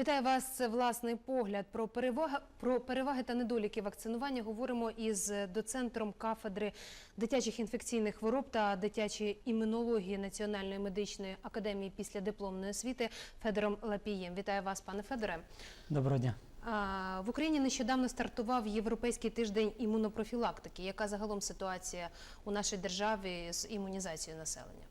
Вітаю вас. Це власний погляд про переваги про переваги та недоліки вакцинування. Говоримо із доцентром кафедри дитячих інфекційних хвороб та дитячої імунології Національної медичної академії після дипломної освіти Федором Лапієм. Вітаю вас, пане Федоре. Доброго дня. В Україні нещодавно стартував Європейський тиждень імунопрофілактики. Яка загалом ситуація у нашій державі з імунізацією населення?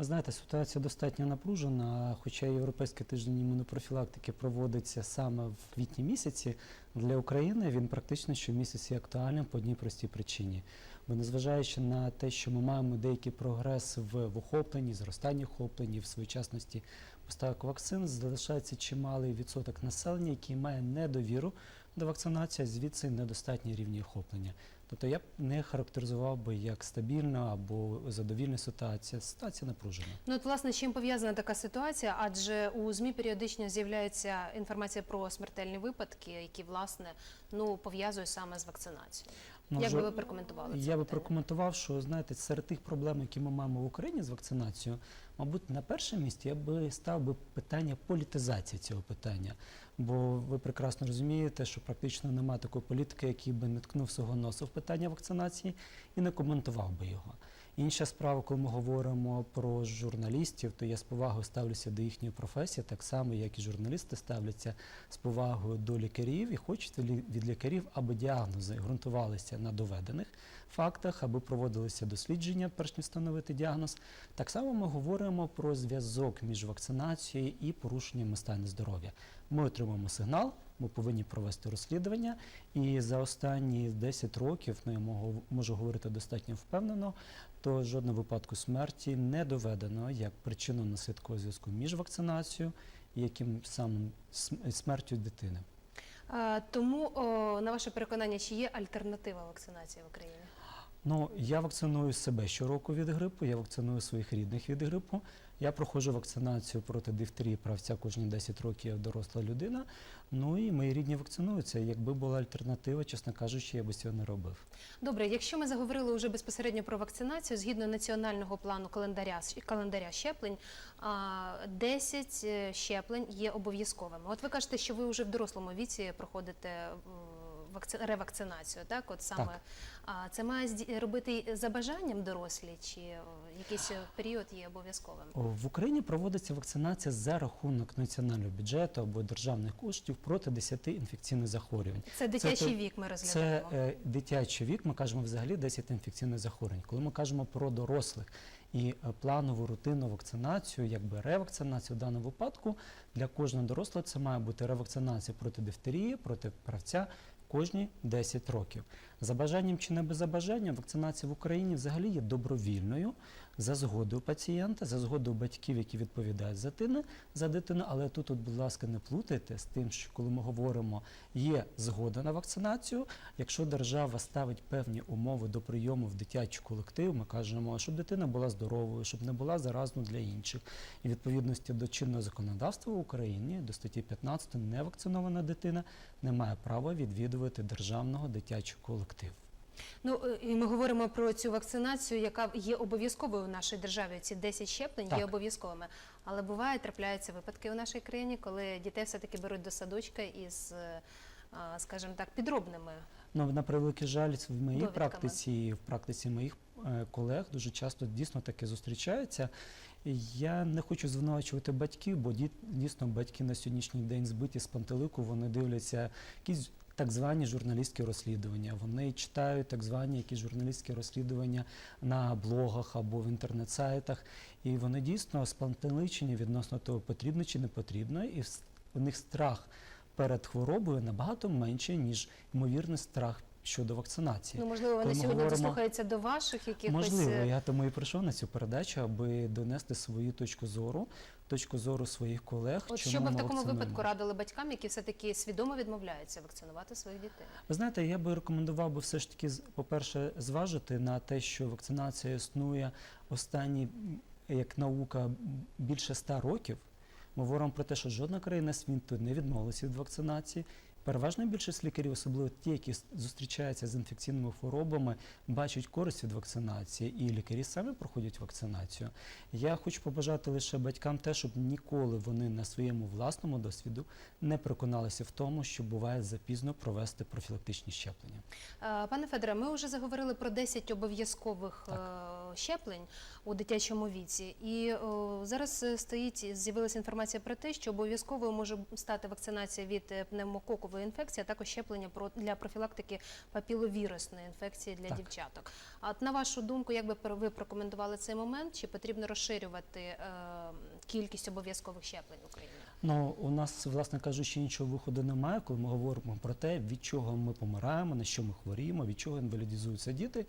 Ви знаєте, ситуація достатньо напружена, хоча Європейський тиждень імунопрофілактики проводиться саме в квітні місяці. Для України він практично щомісяць є актуальним по одній простій причині. Бо незважаючи на те, що ми маємо деякий прогрес в охопленні, зростанні охопленні, в своєчасності поставок вакцин, залишається чималий відсоток населення, який має недовіру до вакцинації, звідси недостатні рівні охоплення. Тобто я б не характеризував би як стабільна або задовільна ситуація. Ситуація напружена. Ну от власне чим пов'язана така ситуація? Адже у змі періодично з'являється інформація про смертельні випадки, які власне ну пов'язують саме з вакцинацією. Ну, Як вже- би ви прокоментували це? Я би прокоментував, що знаєте, серед тих проблем, які ми маємо в Україні з вакцинацією, мабуть, на перше місці я би став би питання політизації цього питання. Бо ви прекрасно розумієте, що практично немає такої політики, який би не ткнув свого носу в питання вакцинації і не коментував би його. Інша справа, коли ми говоримо про журналістів, то я з повагою ставлюся до їхньої професії, так само, як і журналісти ставляться з повагою до лікарів і хочуть від лікарів, аби діагнози ґрунтувалися на доведених фактах, аби проводилися дослідження, перш ніж встановити діагноз. Так само ми говоримо про зв'язок між вакцинацією і порушенням стану здоров'я. Ми отримуємо сигнал, ми повинні провести розслідування, і за останні 10 років, ну я можу, говорити достатньо впевнено, то жодного випадку смерті не доведено як причину наслідкового зв'язку між вакцинацією і яким самим смертю дитини. Тому, на ваше переконання, чи є альтернатива вакцинації в Україні? Ну, я вакциную себе щороку від грипу, я вакциную своїх рідних від грипу. Я проходжу вакцинацію проти дифтерії правця кожні 10 років доросла людина. Ну і мої рідні вакцинуються. Якби була альтернатива, чесно кажучи, я би цього не робив. Добре, якщо ми заговорили вже безпосередньо про вакцинацію, згідно національного плану календаря календаря щеплень, а, 10 е, щеплень є обов'язковими. От ви кажете, що ви вже в дорослому віці проходите вакци- ревакцинацію, так? От саме Так. а це має робити за бажанням дорослі, чи якийсь період є обов'язковим? В Україні проводиться вакцинація за рахунок національного бюджету або державних коштів проти 10 інфекційних захворювань. Це дитячий те- вік. Ми Це розглядаємо. е, дитячий вік. Ми кажемо взагалі 10 інфекційних захворювань. Коли ми кажемо про дорослих і е, планову рутинну вакцинацію, якби ревакцинацію в даному випадку для кожного дорослого це має бути ревакцинація проти дифтерії, проти правця кожні 10 років. За бажанням чи не без за бажанням, вакцинація в Україні взагалі є добровільною за згодою пацієнта, за згодою батьків, які відповідають за дитину, за дитину. Але тут, от, будь ласка, не плутайте з тим, що коли ми говоримо, є згода на вакцинацію. Якщо держава ставить певні умови до прийому в дитячий колектив, ми кажемо, щоб дитина була здоровою, щоб не була заразною для інших. І відповідності до чинного законодавства в Україні до статті 15 невакцинована дитина не має права відвідувати державного дитячого колективу. Ну е, і ми говоримо про цю вакцинацію, яка є обов'язковою у нашій державі. Ці 10 щеплень є обов'язковими. Але буває, трапляються випадки у нашій країні, коли дітей все-таки беруть до садочка із, е, скажімо так, підробними. Ну, на превеликий жаль, в моїй практиці в практиці моїх е, колег дуже часто дійсно таке зустрічається. Я не хочу звинувачувати батьків, бо дійсно батьки на сьогоднішній день збиті з пантелику, вони дивляться якісь так звані журналістські розслідування. Вони читають так звані якісь журналістські розслідування на блогах або в інтернет-сайтах. І вони дійсно спантеличені відносно того, потрібно чи не потрібно, і у них страх перед хворобою набагато менше, ніж ймовірний страх щодо вакцинації. Ну можливо, вони сьогодні говоримо- дослухаються до ваших якихось. Можливо, е, я тому і прийшов на цю передачу, аби донести свою точку зору, точку зору своїх колег. От чому що ви в такому випадку радили батькам, які все таки свідомо відмовляються вакцинувати своїх дітей? Ви знаєте, я би рекомендував би все ж таки, по-перше, зважити на те, що вакцинація існує останні, як наука, більше ста років. Ми говоримо про те, що жодна країна світу не відмовилася від вакцинації. Переважна більшість лікарів, особливо ті, які зустрічаються з інфекційними хворобами, бачать користь від вакцинації, і лікарі самі проходять вакцинацію. Я хочу побажати лише батькам те, щоб ніколи вони на своєму власному досвіду не переконалися в тому, що буває запізно провести профілактичні щеплення. Е, Пане Федоре, ми вже заговорили про 10 обов'язкових е, щеплень у дитячому віці. І о, зараз е, стоїть, з'явилася інформація про те, що обов'язковою може стати вакцинація від е, пневмококової інфекції, а також щеплення для профілактики папіловірусної інфекції для Так. дівчаток. А от на вашу думку, як би ви прокоментували цей момент? Чи потрібно розширювати е, кількість обов'язкових щеплень в Україні? Ну, у нас, власне кажучи, іншого виходу немає, коли ми говоримо про те, від чого ми помираємо, на що ми хворіємо, від чого інвалідизуються діти.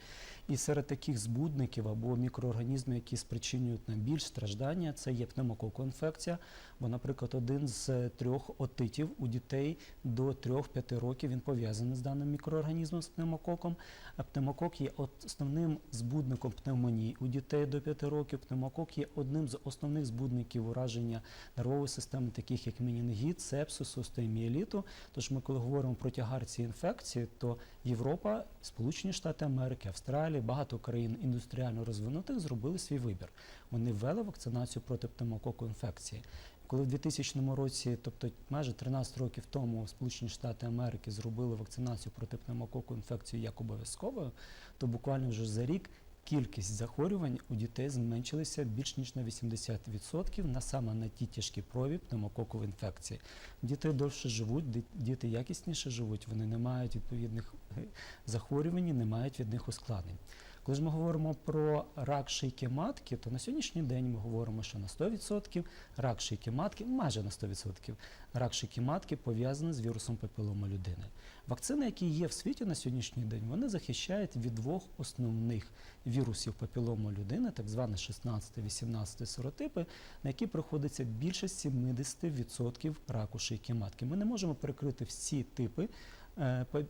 І серед таких збудників або мікроорганізмів, які спричинюють нам більш страждання, це є пневмококова інфекція. Бо, наприклад, один з е, трьох отитів у дітей до 3-5 років він пов'язаний з даним мікроорганізмом з пневмококом. А пневмокок є основним збудником пневмонії у дітей до 5 років. Пневмокок є одним з основних збудників ураження нервової системи, таких як менінгіт, сепсис, остеоміеліту. Тож ми, коли говоримо про тягар цієї інфекції, то Європа, Сполучені Штати Америки, Австралія, багато країн індустріально розвинутих зробили свій вибір. Вони ввели вакцинацію проти пневмококу інфекції. Коли в 2000 році, тобто майже 13 років тому, Сполучені Штати Америки зробили вакцинацію проти пневмококу інфекції як обов'язковою, то буквально вже за рік кількість захворювань у дітей зменшилася більш ніж на 80% на саме на ті тяжкі прові пневмококової інфекції. Діти довше живуть, діти якісніше живуть, вони не мають відповідних е, захворювань, не мають від них ускладнень. Коли ж ми говоримо про рак шийки матки, то на сьогоднішній день ми говоримо, що на 100% рак шийки матки, майже на 100%, рак шийки матки пов'язаний з вірусом папіломи людини. Вакцини, які є в світі на сьогоднішній день, вони захищають від двох основних вірусів папілому людини, так звані 16-18 серотипи, на які приходиться більше 70% раку шийки матки. Ми не можемо перекрити всі типи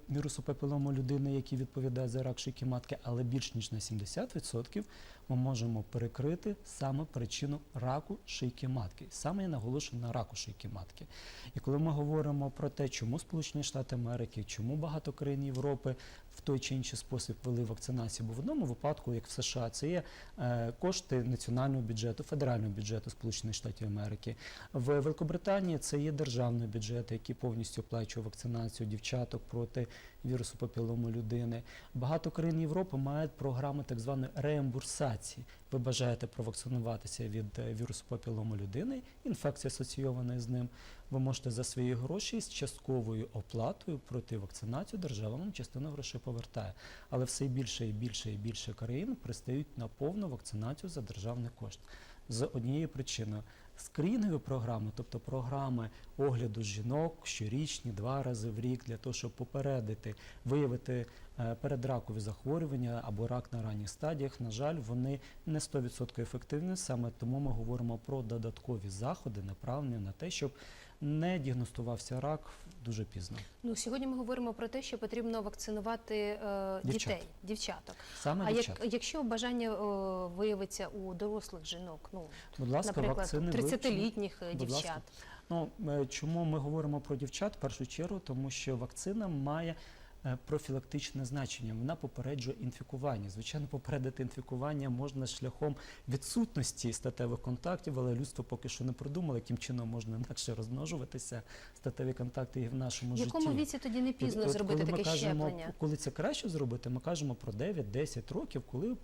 вірусу папілому людини, які відповідають за рак шийки матки, але більш ніж на 70% ми можемо перекрити саме причину раку шийки матки. Саме я наголошую на раку шийки матки. І коли ми говоримо про те, чому Сполучені Штати Америки, чому багато країн Європи в той чи інший спосіб вели вакцинацію, бо в одному випадку, як в США, це є е, кошти національного бюджету, федерального бюджету Сполучених Штатів Америки. В Великобританії це є державний бюджет, який повністю оплачує вакцинацію дівчаток проти вірусу папілому людини. Багато країн Європи мають програми так званої реембурсації. Ви бажаєте провакцинуватися від е, вірусу папілому людини, інфекція асоційована з ним. Ви можете за свої гроші з частковою оплатою пройти вакцинацію, держава вам частину грошей повертає. Але все більше і більше і більше країн пристають на повну вакцинацію за державний кошт. З однією причиною скрінгові програми, тобто програми огляду жінок щорічні, два рази в рік, для того, щоб попередити, виявити е, передракові захворювання або рак на ранніх стадіях, на жаль, вони не 100% ефективні. Саме тому ми говоримо про додаткові заходи, направлені на те, щоб не діагностувався рак дуже пізно. Ну сьогодні ми говоримо про те, що потрібно вакцинувати е, Дівчат. дітей, дівчаток. Саме А дівчат. як, якщо бажання е, виявиться у дорослих жінок, ну Будь ласка, наприклад, вакцини вивчені. 30-літніх е, Будь ласка. Ну е, чому ми говоримо про дівчат в першу чергу? Тому що вакцина має е, профілактичне значення. Вона попереджує інфікування. Звичайно, попередити інфікування можна шляхом відсутності статевих контактів, але людство поки що не придумало, яким чином можна інакше розмножуватися статеві контакти і в нашому в житті. віці тоді не пізно От- зробити таке кажемо, щеплення? Коли це краще зробити, ми кажемо про 9-10 років, коли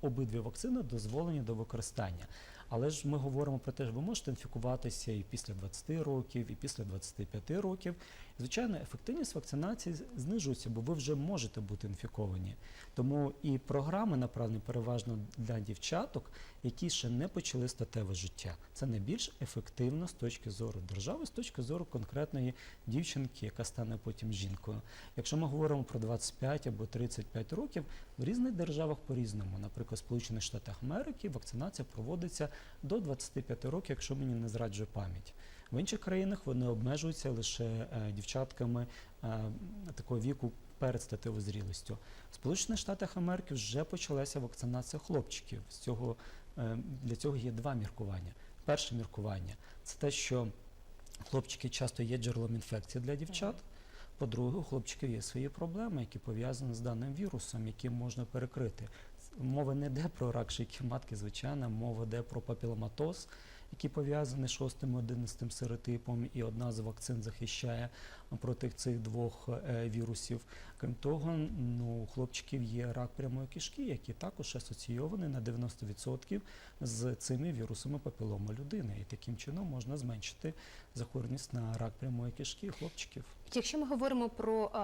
обидві вакцини дозволені до використання. Але ж ми говоримо про те, що ви можете інфікуватися і після 20 років, і після 25 років. Звичайно, ефективність вакцинації знижується, бо ви вже можете бути інфіковані. Тому і програми направлені переважно для дівчаток, які ще не почали статеве життя. Це найбільш ефективно з точки зору держави, з точки зору конкретної дівчинки, яка стане потім жінкою. Якщо ми говоримо про 25 або 35 років, в різних державах по-різному. Наприклад, Сполучених Штатах Америки вакцинація проводиться до 25 років, якщо мені не зраджує пам'ять. В інших країнах вони обмежуються лише е, дівчатками е, такого віку перед статевою зрілістю. В Сполучених Штатах Америки вже почалася вакцинація хлопчиків. З цього, е, для цього є два міркування. Перше міркування це те, що хлопчики часто є джерелом інфекції для дівчат. По-друге, у хлопчиків є свої проблеми, які пов'язані з даним вірусом, які можна перекрити. Мова не йде про рак шийки матки, звичайно, мова йде про папіломатоз, який пов'язані з 6-11 серотипом, і одна з вакцин захищає проти цих двох е, вірусів. Крім того, ну, у хлопчиків є рак прямої кишки, який також асоційований на 90% з цими вірусами папіломи людини. І таким чином можна зменшити захворюваність на рак прямої кишки хлопчиків. Якщо ми говоримо про е,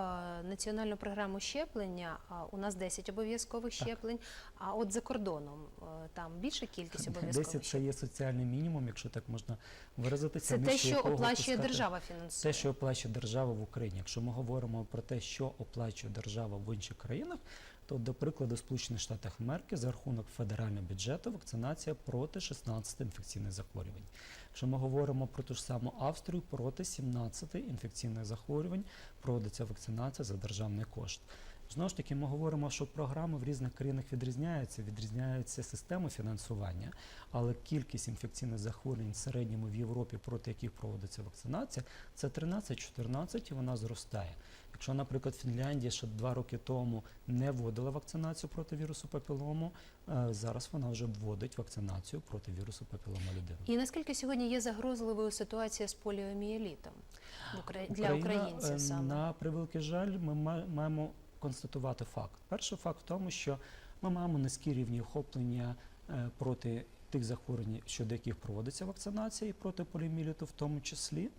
національну програму щеплення, а у нас 10 обов'язкових щеплень. А от за кордоном е, там більша кількість обов'язкових 10 це є соціальний мінімум, якщо так можна виразитися. Це те, що оплачує пускати- держава фінансує. Те, що оплачує держава в Україні. Якщо ми говоримо про те, що оплачує держава в інших країнах, то, до прикладу, в Сполучених Штатах Америки за рахунок федерального бюджету вакцинація проти 16 інфекційних захворювань. Якщо ми говоримо про ту ж саму Австрію, проти 17 інфекційних захворювань проводиться вакцинація за державний кошт. Знову ж таки, ми говоримо, що програми в різних країнах відрізняються, відрізняються системи фінансування, але кількість інфекційних захворювань в середньому в Європі, проти яких проводиться вакцинація, це 13-14 і вона зростає. Якщо, наприклад, Фінляндія ще два роки тому не вводила вакцинацію проти вірусу папілому, е, зараз вона вже вводить вакцинацію проти вірусу папілома людини. І наскільки сьогодні є загрозливою ситуація з поліомієлітом для Україна, українців е, саме? На превеликий жаль, ми маємо констатувати факт. Перший факт в тому, що ми маємо низькі рівні охоплення е, проти тих захворювань, щодо яких проводиться вакцинація, і проти поліомієліту в тому числі,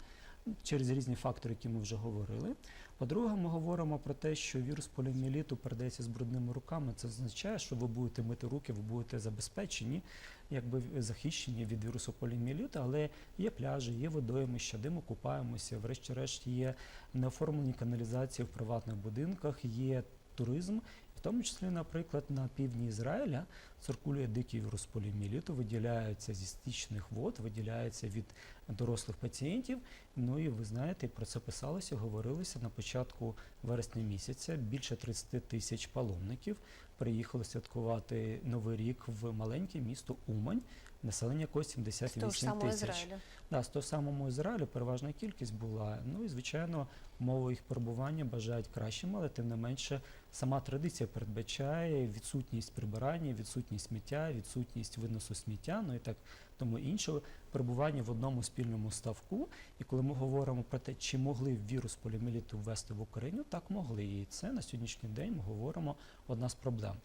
через різні фактори, які ми вже говорили. По-друге, ми говоримо про те, що вірус поліомієліту передається з брудними руками. Це означає, що ви будете мити руки, ви будете забезпечені, якби захищені від вірусу поліомієліту, але є пляжі, є водоймища, де ми купаємося. Врешті-решт є неоформлені каналізації в приватних будинках, є туризм. В тому числі, наприклад, на півдні Ізраїля циркулює дикий вірус поліомієліту, виділяється зі стічних вод, виділяється від дорослих пацієнтів. Ну і ви знаєте, про це писалося, говорилося на початку вересня місяця. Більше 30 тисяч паломників приїхали святкувати Новий рік в маленьке місто Умань, населення якого З 78 тисяч. Да, з того самого Ізраїлю переважна кількість була. Ну і звичайно, мову їх перебування бажають кращим, але тим не менше сама традиція передбачає відсутність прибирання, відсутність сміття, відсутність виносу сміття, ну і так тому інше перебування в одному спільному ставку. І коли ми говоримо про те, чи могли вірус поліоміеліту ввести в Україну, так могли. І це на сьогоднішній день ми говоримо одна з проблем.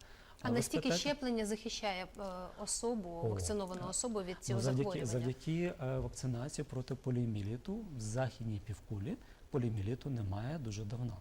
А настільки спитати- щеплення захищає е, особу, О, вакциновану особу від Ну, цього завдяки, захворювання? завдяки е, вакцинації проти поліоміеліту в західній півкулі поліоміеліту немає дуже давно.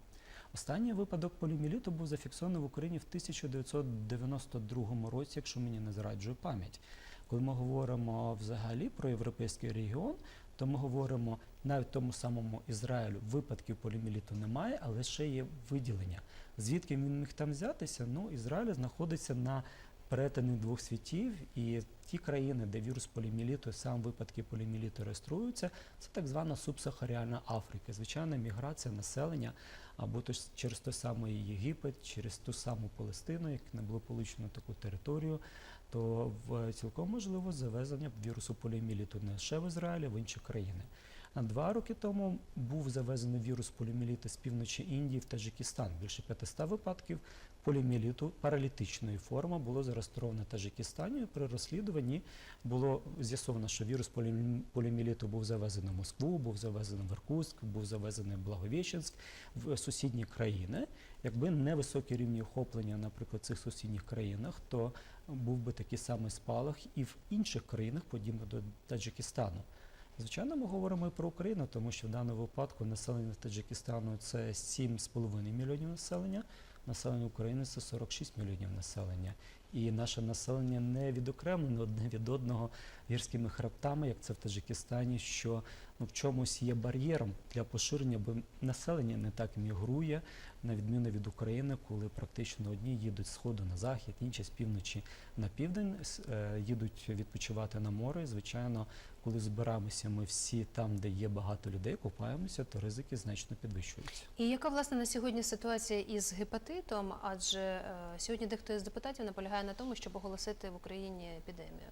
Останній випадок поліоміеліту був зафіксований в Україні в 1992 році, якщо мені не зраджує пам'ять. Коли ми говоримо взагалі про європейський регіон, то ми говоримо навіть в тому самому Ізраїлю випадків поліоміеліту немає, але ще є виділення. Звідки він міг там взятися? Ну, Ізраїль знаходиться на перетині двох світів, і ті країни, де вірус поліоміеліту, сам випадки поліоміеліту реєструються, це так звана субсахаріальна Африка. Звичайна міграція населення або то через той самий Єгипет, через ту саму Палестину, як не було получено таку територію, то цілком можливо завезення вірусу поліоміеліту не лише в Ізраїлі, а в інші країни. Два роки тому був завезений вірус поліоміеліту з півночі Індії в Таджикистан. Більше 500 випадків поліоміеліту паралітичної форми було зареєстровано в Таджикистані. При розслідуванні було з'ясовано, що вірус поліом- поліоміеліту був завезений в Москву, був завезений в Іркутськ, був завезений в Благовіщенськ, в сусідні країни. Якби невисокі рівні охоплення, наприклад, в цих сусідніх країнах, то був би такий самий спалах і в інших країнах, подібно до Таджикистану. Звичайно, ми говоримо і про Україну, тому що в даному випадку населення Таджикистану це 7,5 мільйонів населення, населення України це 46 мільйонів населення. І наше населення не відокремлене одне від одного гірськими хребтами, як це в Таджикистані, що ну, в чомусь є бар'єром для поширення, бо населення не так мігрує, на відміну від України, коли практично одні їдуть з сходу на захід, інші з півночі на південь, е, їдуть відпочивати на море. Звичайно, коли збираємося ми всі там, де є багато людей, купаємося, то ризики значно підвищуються. І яка власне на сьогодні ситуація із гепатитом? Адже е, сьогодні дехто із депутатів наполягає на тому, щоб оголосити в Україні епідемію.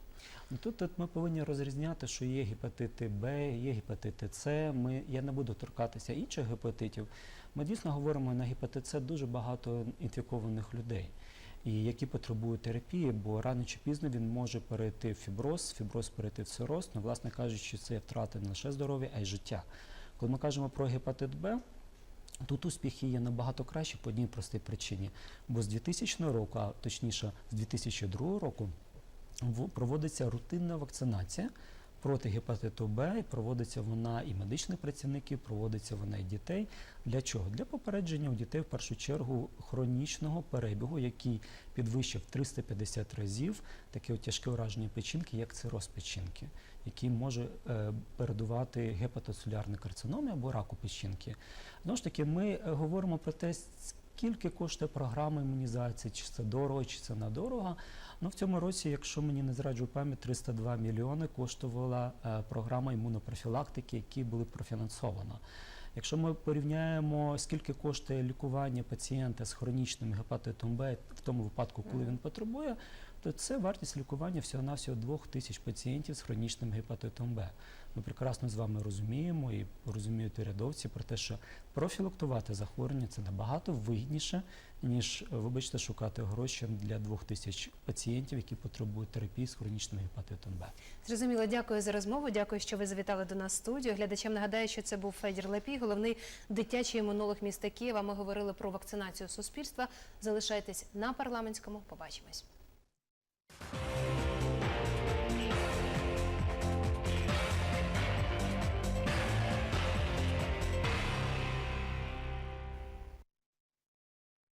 Ну, Тут, тут ми повинні розрізняти, що є гепатити Б, є гепатити С. Ми, я не буду торкатися інших гепатитів. Ми дійсно говоримо на гепатит С дуже багато інфікованих людей, і які потребують терапії, бо рано чи пізно він може перейти в фіброз, фіброз перейти в цироз. Ну, власне кажучи, це втрата не лише здоров'я, а й життя. Коли ми кажемо про гепатит Б, Тут успіхи є набагато кращі по одній простій причині. Бо з 2000 року, а точніше з 2002 року, проводиться рутинна вакцинація проти гепатиту Б. Проводиться вона і медичних працівників, проводиться вона і дітей. Для чого? Для попередження у дітей в першу чергу хронічного перебігу, який підвищив 350 разів таке тяжке ураження печінки, як цироз печінки, який може е, передувати гепатоцелюлярний карциноми або раку печінки. Знову ж таки, ми е, говоримо про те, скільки коштує програма імунізації, чи це дорого, чи це недорого. Ну, в цьому році, якщо мені не зраджує пам'ять, 302 мільйони коштувала е, програма імунопрофілактики, які були профінансована. Якщо ми порівняємо, скільки коштує лікування пацієнта з хронічним гепатитом Б в тому випадку, коли він потребує, то це вартість лікування всього-навсього 2 тисяч пацієнтів з хронічним гепатитом Б. Ми прекрасно з вами розуміємо і розуміють урядовці про те, що профілактувати захворювання це набагато вигідніше, ніж, вибачте, шукати гроші для 2 тисяч пацієнтів, які потребують терапії з хронічним гепатитом Б. Зрозуміло, дякую за розмову. Дякую, що ви завітали до нас в студію. Глядачам нагадаю, що це був Федір Лепій, головний дитячий імунолог міста Києва. Ми говорили про вакцинацію суспільства. Залишайтесь на парламентському. Побачимось.